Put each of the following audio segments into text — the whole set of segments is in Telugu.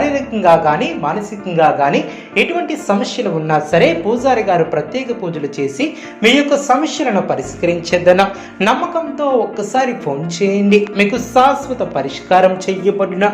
శారీరకంగా కానీ మానసికంగా కానీ ఎటువంటి సమస్యలు ఉన్నా సరే పూజారి గారు ప్రత్యేక పూజలు చేసి మీ యొక్క సమస్యలను పరిష్కరించేద్దన నమ్మకంతో ఒక్కసారి ఫోన్ చేయండి. మీకు శాశ్వత పరిష్కారం చేయబడిన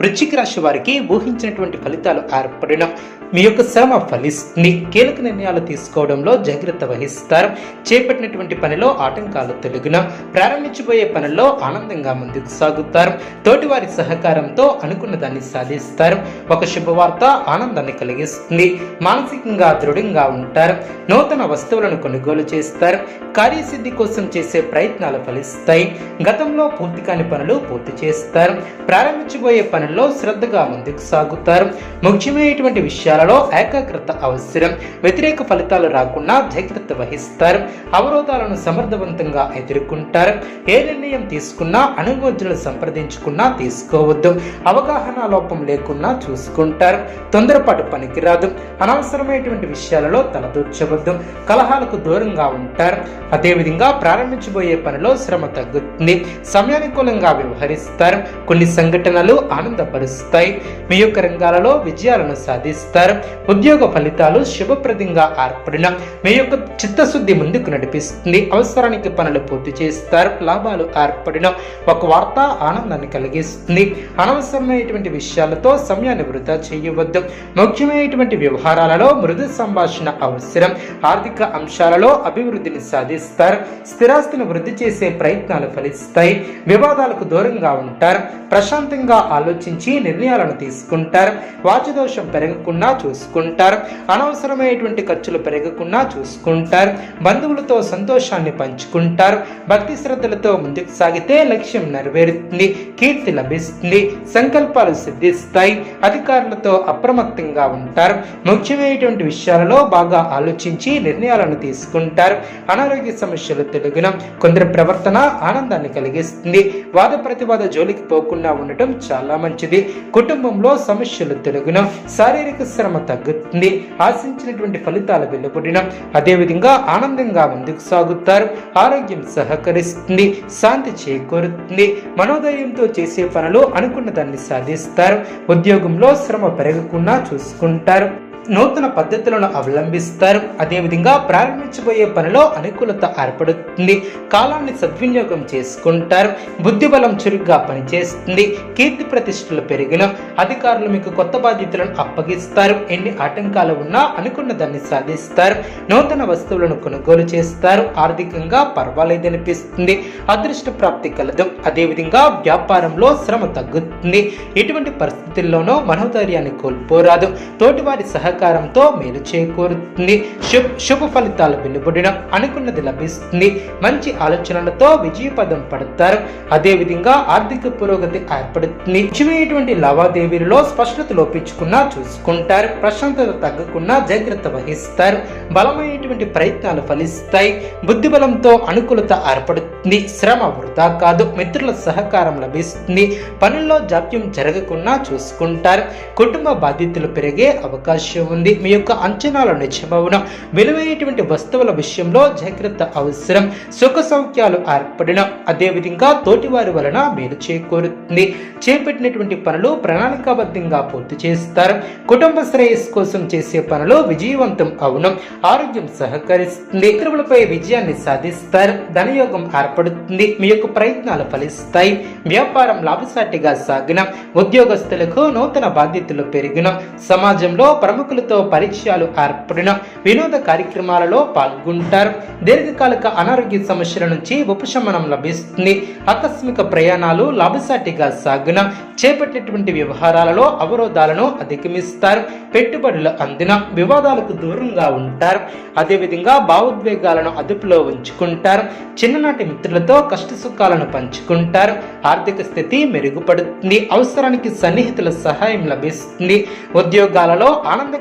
వృశ్చిక రాశి వారికి ఊహించినటువంటి ఫలితాలు ఏర్పడిన మీ యొక్క శ్రమ ఫలిస్తుంది కీలక నిర్ణయాలు తీసుకోవడంలో జాగ్రత్త వహిస్తారు. చేపట్టినటువంటి పనిలో ఆటంకాలు తొలగిన ప్రారంభించబోయే పనుల్లో ఆనందంగా ముందుకు సాగుతారు. తోటివారి సహకారంతో అనుకున్న దాన్ని సాధిస్తారు. ఒక శుభవార్త ఆనందాన్ని కలిగిస్తుంది. మానసికంగా దృఢంగా ఉంటారు. నూతన వస్తువులను కొనుగోలు చేస్తారు. కార్యసిద్ధి కోసం చేసే ప్రయత్నాలు ఫలిస్తాయి. గతంలో పూర్తి కాని పనులు పూర్తి చేస్తారు. ప్రారంభించబోయే పనుల్లో శ్రద్ధగా ముందుకు సాగుతారు. ముఖ్యమైనటువంటి విషయాలలో ఏకాగ్రత అవసరం. వ్యతిరేక ఫలితాలు రాకుండా జాగ్రత్త వహిస్తారు. అవరోధాలను సమర్థవంతంగా ఎదుర్కొంటారు. ఏ నిర్ణయం తీసుకున్నా అనుమోదనలు సంప్రదించుకున్నా తీసుకోవద్దు. అవగాహన లోపం లేకున్నా చూసుకుంటారు. తొందరపాటు పనికిరాదు. అనవసరమైనటువంటి విషయాలలో తలదూర్చవద్దు. కలహాలకు దూరంగా ఉంటారు. అదేవిధంగా ప్రారంభించబోయే పనిలో శ్రమ తగ్గుతుంది. సమయానుకూలంగా వ్యవహరిస్తారు. కొన్ని సంఘటనలు ఆనందపరుస్తాయి. మీ యొక్క రంగాలలో విజయాలను సాధిస్తారు. ఉద్యోగ ఫలితాలు శుభప్రదంగా ఏర్పడిన మీ యొక్క చిత్తశుద్ధి ముందుకు నడిపిస్తుంది. అవసరానికి పనులు పూర్తి చేస్తారు. లాభాలు ఏర్పడిన ఒక వార్త ఆనందాన్ని కలిగిస్తుంది. అనవసరమైనటువంటి విషయాలతో సమయాన్ని వృధా చేయవద్దు. ముఖ్యమైనటువంటి వ్యవహారాలలో మృదు సంభాషణ అవసరం. ఆర్థిక అంశాలలో అభివృద్ధిని సాధిస్తారు. స్థిరాస్తిని వృద్ధి చేసే ప్రయత్నాలు ఫలిస్తాయి. వివాదాలకు దూరంగా ఉంటారు. ప్రశాంతంగా ఆలోచించి నిర్ణయాలను తీసుకుంటారు. వాచదోషం పెరగకుండా చూసుకుంటారు. అనవసరమైనటువంటి ఖర్చులు పెరగకుండా చూసుకుంటారు. బంధువులతో సంతోషాన్ని పంచుకుంటారు. భక్తి శ్రద్ధలతో ముందుకు సాగితే లక్ష్యం నెరవేరుతుంది. కీర్తి లభిస్తుంది. సంకల్పాలు సిద్ధిస్తాయి. అధికారులతో అప్రమత్తంగా ఉంటారు. ముఖ్యమైనటువంటి విషయాలలో బాగా ఆలోచించి నిర్ణయాలను తీసుకుంటారు. అనారోగ్య సమస్యలు తెలుగున కొందరి ప్రవర్తన ఆనందాన్ని కలిగిస్తుంది. వాద ప్రతివాద జోలికి పోకుండా ఉండటం చాలా మంచిది. కుటుంబంలో సమస్యలు తెలుగున శారీరక శ్రమ తగ్గుతుంది. ఆశించినటువంటి ఫలితాలు వెలువడిన అదేవిధంగా ఆనందంగా ముందుకు సాగుతారు. ఆరోగ్యం సహకరిస్తుంది. శాంతి చేకూరుతుంది. మనోధైర్యంతో చేసే పనులు అనుకున్న దాన్ని సాధిస్తారు. ఉద్యోగంలో శ్రమ పెరగకుండా చూసుకుంటారు. నూతన పద్ధతులను అవలంబిస్తారు. అదేవిధంగా ప్రారంభించబోయే పనిలో అనుకూలత ఏర్పడుతుంది. కాలాన్ని సద్వినియోగం చేసుకుంటారు. బుద్ధిబలం చురుగ్గా పనిచేస్తుంది. కీర్తి ప్రతిష్టలు పెరిగిన అధికారులు మీకు కొత్త బాధ్యతలను అప్పగిస్తారు. ఎన్ని ఆటంకాలు ఉన్నా అనుకున్న దాన్ని సాధిస్తారు. నూతన వస్తువులను కొనుగోలు చేస్తారు. ఆర్థికంగా పర్వాలేదనిపిస్తుంది అదృష్ట ప్రాప్తి కలదు. అదేవిధంగా వ్యాపారంలో శ్రమ తగ్గుతుంది. ఎటువంటి పరిస్థితుల్లోనూ మనోధైర్యాన్ని కోల్పోరాదు. తోటివారి సహకారంతో మేలు చేకూరుతుంది. శుభ శుభ ఫలితాలు వెలువడిన అనుకున్నది లభిస్తుంది. మంచి ఆలోచనలతో విజయపదం పడతారు. అదేవిధంగా ఆర్థిక పురోగతి ఏర్పడుతుంది. ముఖ్యమైనటువంటి లావాదేవీలలో స్పష్టత లోపించుకున్నా చూసుకుంటారు. ప్రశాంతత తగ్గకుండా జాగ్రత్త వహిస్తారు. బలమైనటువంటి ప్రయత్నాలు ఫలిస్తాయి. బుద్ధి బలంతో అనుకూలత ఏర్పడుతుంది. శ్రమ వృధా కాదు. మిత్రుల సహకారం లభిస్తుంది. పనుల్లో జాప్యం జరగకుండా చూసుకుంటారు. కుటుంబ బాధ్యతలు పెరిగే అవకాశం ఉంది. మీ యొక్క అంచనాలు నిజమవున? విలువైనటువంటి వస్తువుల విషయంలో జాగ్రత్త అవసరం. సుఖ సౌఖ్యాలు ఏర్పడిన అదేవిధంగా తోటివారి వలన మేలు చేకూరుతుంది. చేపట్టినటువంటి పనులు ప్రణాళికాబద్ధంగా పూర్తి చేస్తారు. కుటుంబ శ్రేయస్సు కోసం చేసే పనులు విజయవంతం అవును. ఆరోగ్యం సహకరిస్తుంది. ఇతరులపై విజయాన్ని సాధిస్తారు. ధనయోగం ఏర్పడుతుంది. మీ యొక్క ప్రయత్నాలు ఫలిస్తాయి. వ్యాపారం లాభసాటిగా సాగిన. ఉద్యోగస్తులకు నూతన బాధ్యతలు పెరిగిన. సమాజంలో ప్రముఖ ప్రముఖులతో పరిచయాలు ఏర్పడిన వినోద కార్యక్రమాలలో పాల్గొంటారు. దీర్ఘకాలిక అనారోగ్య సమస్యల నుంచి ఉపశమనం లభిస్తుంది. ఆకస్మిక ప్రయాణాలు లాభసాటిగా సాగున చేపట్టినటువంటి వ్యవహారాలలో అవరోధాలను అధిగమిస్తారు. పెట్టుబడులు అందిన వివాదాలకు దూరంగా ఉంటారు. అదేవిధంగా భావోద్వేగాలను అదుపులో ఉంచుకుంటారు. చిన్ననాటి మిత్రులతో కష్ట సుఖాలను పంచుకుంటారు. ఆర్థిక స్థితి మెరుగుపడుతుంది. అవసరానికి సన్నిహితుల సహాయం లభిస్తుంది. ఉద్యోగాలలో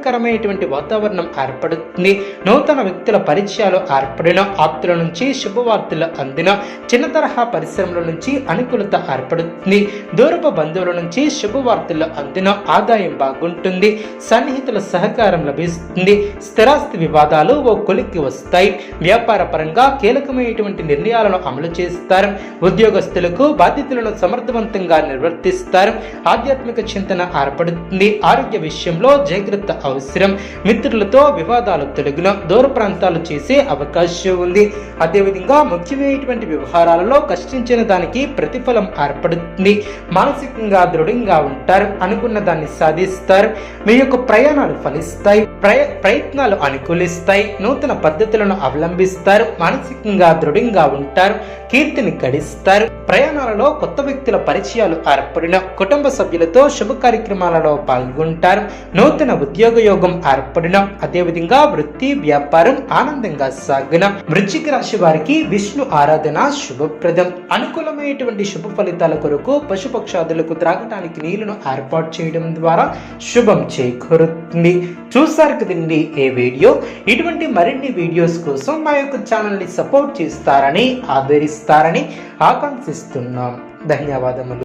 ఆహ్లాదకరమైనటువంటి వాతావరణం ఏర్పడుతుంది. నూతన వ్యక్తుల పరిచయాలు ఏర్పడిన ఆప్తుల నుంచి శుభవార్తలు అందిన చిన్న తరహా పరిశ్రమల నుంచి అనుకూలత ఏర్పడుతుంది. దూరపు బంధువుల నుంచి శుభవార్తలు అందిన ఆదాయం బాగుంటుంది. సన్నిహితుల సహకారం లభిస్తుంది. స్థిరాస్తి వివాదాలు ఓ కొలిక్కి వస్తాయి. వ్యాపార పరంగా కీలకమైనటువంటి నిర్ణయాలను అమలు చేస్తారు. ఉద్యోగస్తులకు బాధ్యతలను సమర్థవంతంగా నిర్వర్తిస్తారు. ఆధ్యాత్మిక చింతన ఏర్పడుతుంది. ఆరోగ్య విషయంలో జాగ్రత్త అవసరం. మిత్రులతో వివాదాలు తొలగిన దూర ప్రాంతాలు చేసే అవకాశం ఉంది. అదేవిధంగా ముఖ్యమైనటువంటి వ్యవహారాలలో కష్టించిన దానికి ప్రతిఫలం ఏర్పడుతుంది. మానసికంగా దృఢంగా ఉంటారు. అనుకున్న దాన్ని సాధిస్తారు. మీ యొక్క ప్రయాణాలు ఫలిస్తాయి. ప్రయ ప్రయత్నాలు అనుకూలిస్తాయి. నూతన పద్ధతులను అవలంబిస్తారు. మానసికంగా దృఢంగా ఉంటారు. కీర్తిని గడిస్తారు. ప్రయాణాలలో కొత్త వ్యక్తుల పరిచయాలు ఏర్పడిన కుటుంబ సభ్యులతో శుభ కార్యక్రమాలలో పాల్గొంటారు. నూతన ఉద్యోగ ఉద్యోగ యోగం ఏర్పడిన. అదేవిధంగా వృత్తి వ్యాపారం ఆనందంగా సాగిన. వృశ్చిక రాశి వారికి విష్ణు ఆరాధన శుభప్రదం. అనుకూలమైనటువంటి శుభ ఫలితాల కొరకు పశుపక్షాదులకు త్రాగటానికి నీళ్ళను ఏర్పాటు చేయడం ద్వారా శుభం చేకూరుతుంది. చూసారు కదండి ఏ వీడియో? ఇటువంటి మరిన్ని వీడియోస్ కోసం మా యొక్క ఛానల్ని సపోర్ట్ చేస్తారని ఆదరిస్తారని ఆకాంక్షిస్తున్నాం. ధన్యవాదములు.